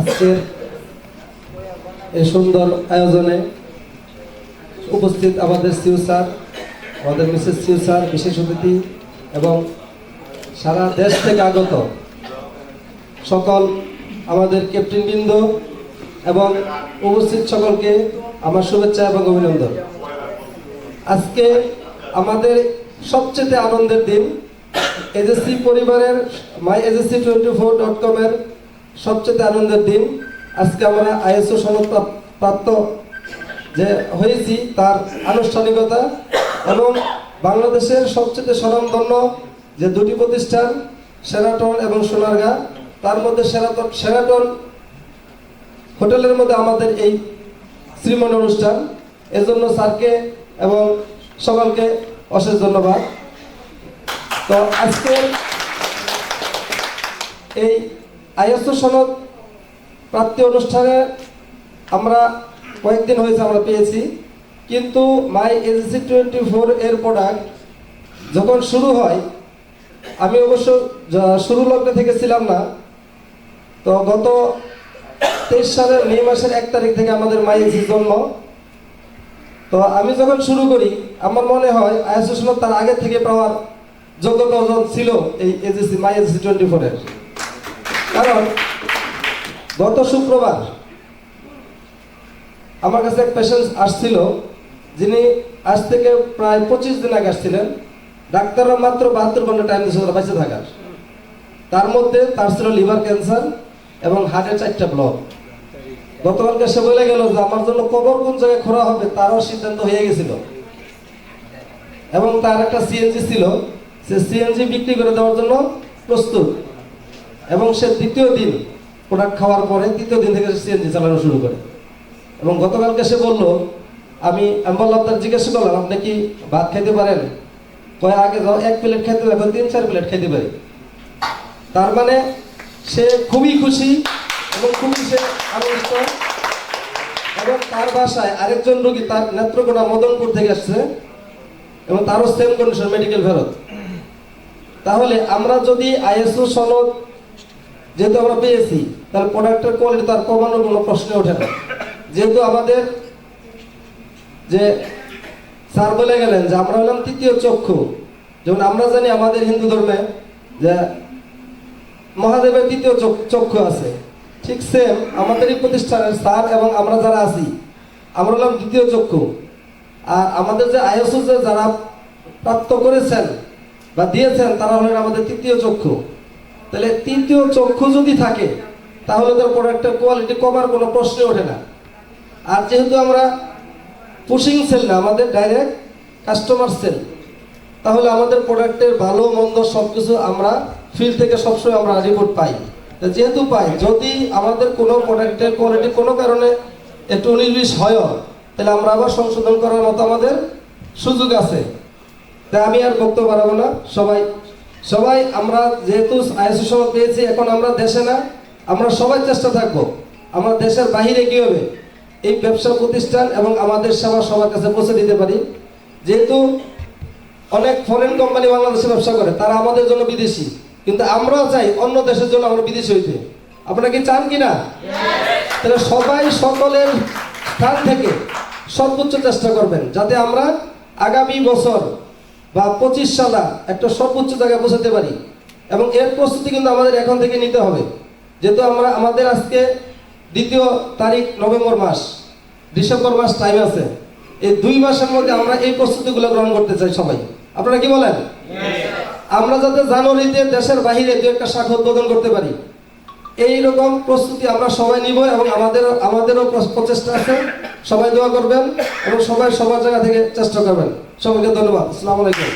আজকের এই সুন্দর আয়োজনে উপস্থিত আমাদের সিউ স্যার, আমাদের মিসেস সিউ স্যার, বিশেষ অতিথি এবং সারা দেশ থেকে আগত সকল আমাদের ক্যাপ্টেনবৃন্দ এবং উপস্থিত সকলকে আমার শুভেচ্ছা এবং অভিনন্দন। আজকে আমাদের সবচেয়ে আনন্দের দিন, এজেসি পরিবারের my AJC twenty four dot কমের সবচেয়ে আনন্দের দিন। আজকে আমরা আইএসও সনদ প্রাপ্ত যে হয়েছি, তার আনুষ্ঠানিকতা এবং বাংলাদেশের সবচেয়ে স্বনামধন্য যে দুটি প্রতিষ্ঠান সেরাটন এবং সোনারগাঁ, তার মধ্যে সেরাটন সেরাটন হোটেলের মধ্যে আমাদের এই শ্রীমন অনুষ্ঠান। এজন্য স্যারকে এবং সকলকে অশেষ ধন্যবাদ। তো আজকে এই আইএসও সনদ প্রাপ্তি অনুষ্ঠানে আমরা কয়েকদিন হয়েছে আমরা পেয়েছি। কিন্তু মাই এজেসি টোয়েন্টি ফোর এর প্রোডাক্ট যখন শুরু হয়, আমি অবশ্য শুরু লগ্নে থেকে ছিলাম না, তো গত তেইশ সালের মে মাসের এক তারিখ থেকে আমাদের মাই এজেসি জন্ম। তো আমি যখন শুরু করি, আমার মনে হয় আইএসও সনদ তার আগে থেকে পাওয়ার যোগ্যতা অর্জন ছিল এই এজেসি মাই এজেসি টোয়েন্টি ফোরের। কারণ গত শুক্রবার আমার কাছে এক পেশেন্ট আসছিল, যিনি আজ থেকে প্রায় পঁচিশ দিন আগে আসছিলেন। ডাক্তাররা মাত্র বাহাত্তর ঘণ্টা টাইম দিয়েছে ওরা বেঁচে থাকার। তার মধ্যে তার ছিল লিভার ক্যান্সার এবং হার্টের চারটা ব্লক গতকালকে সে বলে গেল যে, আমার জন্য কবর কোন জায়গায় খোঁড়া হবে, তারও সিদ্ধান্ত হয়ে গেছিল। এবং তার একটা সিএনজি ছিল। সে সিএনজি বিক্রি করে দেওয়ার জন্য প্রস্তুত। এবং সে দ্বিতীয় দিন প্রোডাক্ট খাওয়ার পরে তৃতীয় দিন থেকে সিএনজি চালানো শুরু করে। এবং গতকালকে সে বলল, আমি আমি বললাম তার জিজ্ঞাসা করলাম, আপনি কি ভাত খেতে পারেন? কয়, আগে যাও, এক প্লেট খেতে এখন তিন, চার প্লেট খেতে পারি। তার মানে সে খুবই খুশি এবং খুবই সে আনন্দিত। এবং তার বাসায় আরেকজন রোগী, তার নেত্রকোনা মদনপুর থেকে আসছে এবং তারও সেম কন্ডিশন মেডিকেল ফেরত। তাহলে আমরা যদি আইএসও সনদ যেহেতু আমরা পেয়েছি তাহলে প্রোডাক্টের কোয়ালিটি তার কমানোর কোনো প্রশ্নে ওঠে না। যেহেতু আমাদের যে স্যার বলে গেলেন যে আমরা হলাম তৃতীয় চক্ষু, যেমন আমরা জানি আমাদের হিন্দু ধর্মে যে মহাদেবের তৃতীয় চক- চক্ষু আছে। ঠিক সেম আমাদের এই প্রতিষ্ঠানের স্যার এবং আমরা যারা আছি, আমরা হলাম দ্বিতীয় চক্ষু। আর আমাদের যে যে যারা প্রাপ্ত করেছেন বা দিয়েছেন, তারা হলেন আমাদের তৃতীয় চক্ষু। তাহলে তৃতীয় চক্ষু যদি থাকে, তাহলে তার প্রোডাক্টের কোয়ালিটি কমার কোনো প্রশ্নই ওঠে না। আর যেহেতু আমরা পুশিং সেল না, আমাদের ডাইরেক্ট কাস্টমার সেল তাহলে আমাদের প্রোডাক্টের ভালো, মন্দ সব কিছু আমরা ফিল্ড থেকে সবসময় আমরা রিপোর্ট পাই। যেহেতু পাই, যদি আমাদের কোনো প্রোডাক্টের কোয়ালিটি কোনো কারণে একটু উনিশ হয়ও, তাহলে আমরা আবার সংশোধন করার মতো আমাদের সুযোগ আছে। তাই আমি আর বক্তব্য বাড়াবো না। সবাই সবাই, আমরা যেহেতু আইএসও পেয়েছি, এখন আমরা দেশে না, আমরা সবাই চেষ্টা থাকব, আমরা দেশের বাহিরে কি হবে এই ব্যবসা প্রতিষ্ঠান এবং আমাদের সেবা সবার কাছে পৌঁছে দিতে পারি? যেহেতু অনেক ফরেন কোম্পানি বাংলাদেশে ব্যবসা করে, তারা আমাদের জন্য বিদেশি, কিন্তু আমরাও চাই অন্য দেশের জন্য আমরা বিদেশি হইতে। আপনারা কি চান কি না তাহলে সবাই সকলের স্থান থেকে সর্বোচ্চ চেষ্টা করবেন, যাতে আমরা আগামী বছর বা পঁচিশ সালা একটা সর্বোচ্চ জায়গায় পৌঁছাতে পারি। এবং এর প্রস্তুতি কিন্তু আমাদের এখন থেকে নিতে হবে। যেহেতু আমরা, আমাদের আজকে দ্বিতীয় তারিখ নভেম্বর মাস, ডিসেম্বর মাস টাইম আছে। এই দুই মাসের মধ্যে আমরা এই প্রস্তুতিগুলো গ্রহণ করতে চাই সবাই। আপনারা কি বলেন? আমরা যাতে জানুয়ারিতে দেশের বাহিরে দু একটা শাখা উদ্বোধন করতে পারি। এই রকম প্রস্তুতি আমরা সবাই নিব এবং আমাদের, আমাদেরও প্রচেষ্টা আছে। সবাই দোয়া করবেন এবং সবাই সবার জায়গা থেকে চেষ্টা করবেন। সবাইকে ধন্যবাদ। আসসালামু আলাইকুম।